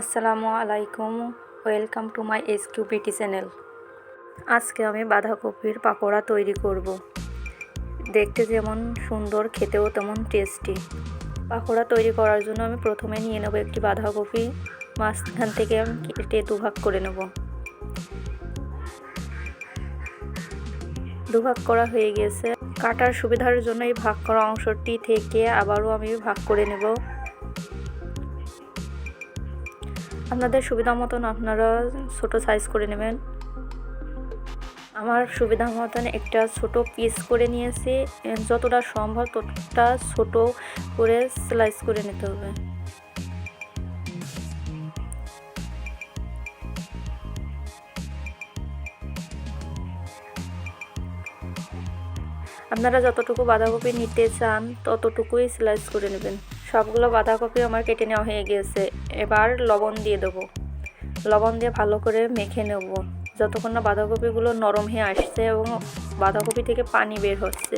আসসালামু আলাইকুম, welcome to my S কিউপিটি channel. আজকে আমি বাঁধাকপির পাকোড়া তৈরি করব। দেখতে যেমন সুন্দর, খেতেও তেমন টেস্টি পাকোড়া তৈরি করার জন্য আমি প্রথমে নিয়ে নেব একটি বাঁধাকপি, মাঝখান থেকে আমি কেটে দুভাগ করে নেব। দুভাগ করা হয়ে গেছে। কাটার সুবিধার জন্য এই ভাগ করা অংশটি থেকে আবারও আমি ভাগ করে নেব। আপনাদের সুবিধা মতন আপনারা ছোট সাইজ করে নেবেন। আমার সুবিধা মতন একটা ছোট পিস করে নিয়েছি। যতটা সম্ভব ততটা ছোট করে স্লাইস করে নিতে হবে। আপনারা যতটুকু বাঁধাকপি নিতে চান ততটুকুই স্লাইস করে নেবেন। সবগুলো বাঁধাকপি আমার কেটে নেওয়া হয়ে গেছে এবার লবণ দিয়ে দেবো। লবণ দিয়ে ভালো করে মেখে নেব। যতক্ষণ না বাঁধাকপিগুলো নরম হয়ে আসছে এবং বাঁধাকপি থেকে পানি বের হচ্ছে।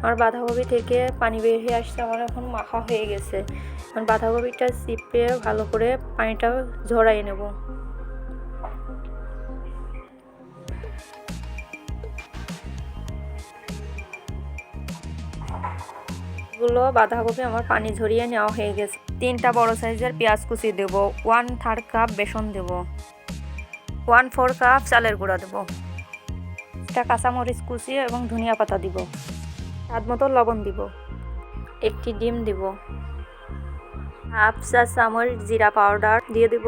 আমার বাঁধাকপি থেকে পানি বের হয়ে আসছে, আমার এখন মাখা হয়ে গেছে। এখন বাঁধাকপিটা চিপে ভালো করে পানিটা ঝরাই নেব। গুলো বাঁধাকপি আমার পানি ঝরিয়ে নেওয়া হয়ে গেছে। তিনটা বড় সাইজের পেঁয়াজ কুচি দেব ওয়ান থার্ড কাপ বেসন দেব ওয়ান ফোর কাপ চালের গুঁড়া দেব, একটা কাঁচামরিচ কুচি এবং ধনিয়া পাতা দিব, স্বাদ মতো লবণ দিব, একটি ডিম দিব, হাফ চা চামচ জিরা পাউডার দিয়ে দিব,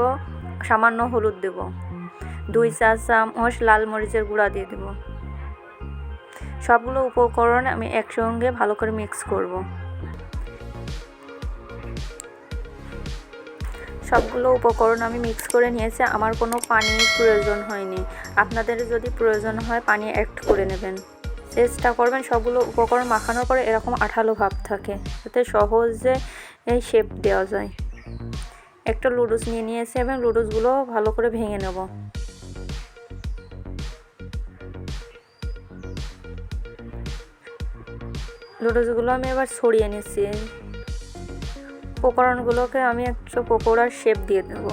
সামান্য হলুদ দেব, দুই চা চামচ লাল মরিচের গুঁড়া দিয়ে দেব। সবগুলো উপকরণ আমি একসঙ্গে ভালো করে মিক্স করব। সবগুলো উপকরণ আমি মিক্স করে নিয়েছি, আমার কোনো পানির প্রয়োজন হয়নি। আপনাদের যদি প্রয়োজন হয় পানি অ্যাড করে নেবেন। চেষ্টা করবেন সবগুলো উপকরণ মাখানোর পরে এরকম আঠালো ভাব থাকে, যাতে সহজে এই শেপ দেওয়া যায়। একটা লুডুস নিয়ে নিয়েছি এবং লুডুসগুলো ভালো করে ভেঙে নেব। লুডুসগুলো আমি এবার ছড়িয়ে নিচ্ছি। উপকরণগুলোকে আমি একটা পকোড়ার শেপ দিয়ে দেব।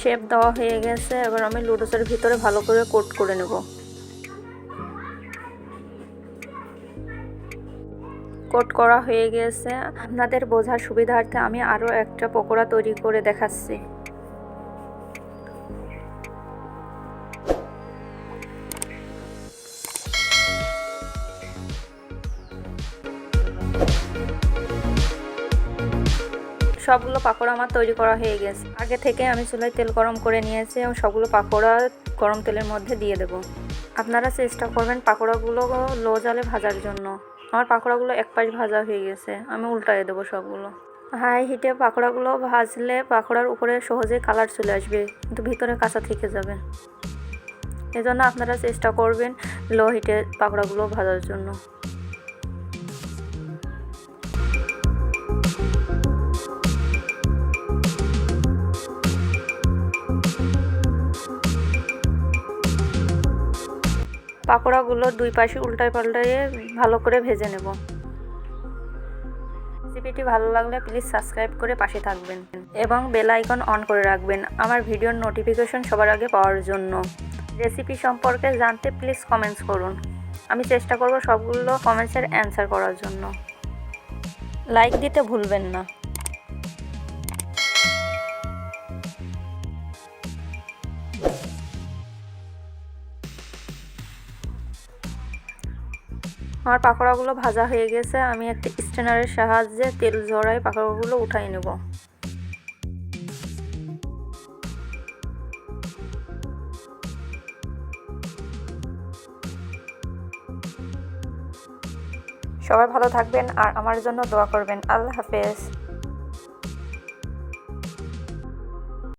শেপ দেওয়া হয়ে গেছে, এবার আমি লুডোসের ভিতরে ভালো করে কোট করে নেব। কোট করা হয়ে গেছে। আপনাদের বোঝার সুবিধার্থে আমি আরও একটা পকোড়া তৈরি করে দেখাচ্ছি। সবগুলো পাকোড়া আমার তৈরি করা হয়ে গেছে। আগে থেকে আমি চুলায় তেল গরম করে নিয়েছি এবং সবগুলো পাকোড়া গরম তেলের মধ্যে দিয়ে দেব। আপনারা চেষ্টা করবেন পাকোড়াগুলো লো জালে ভাজার জন্য। আমার পাকোড়াগুলো এক পাশ ভাজা হয়ে গেছে, আমি উল্টায়ে দেবো সবগুলো। হাই হিটে পাকোড়াগুলো ভাজলে পাকোড়ার উপরে সহজে কালার চলে আসবে, কিন্তু ভিতরে কাঁচা থেকে যাবে। এজন্য আপনারা চেষ্টা করবেন লো হিটে পাকোড়াগুলো ভাজার জন্য। পাকোড়াগুলো দুই পাশে উল্টায় পাল্টায় ভালো করে ভেজে নেব। রেসিপিটি ভালো লাগলে প্লিজ সাবস্ক্রাইব করে পাশে থাকবেন এবং বেল আইকন অন করে রাখবেন আমার ভিডিওর নোটিফিকেশন সবার আগে পাওয়ার জন্য। রেসিপি সম্পর্কে জানতে প্লিজ কমেন্টস করুন। আমি চেষ্টা করব সবগুলো কমেন্টসের অ্যান্সার করার জন্য। লাইক দিতে ভুলবেন না। আমার পাকোড়াগুলো ভাজা হয়ে গেছে, আমি একটা স্টেনারের সাহায্যে তেল ঝরাই পাকোড়াগুলো উঠাই নেব। সবাই ভালো থাকবেন আর আমার জন্য দোয়া করবেন। আল্লাহ হাফেজ।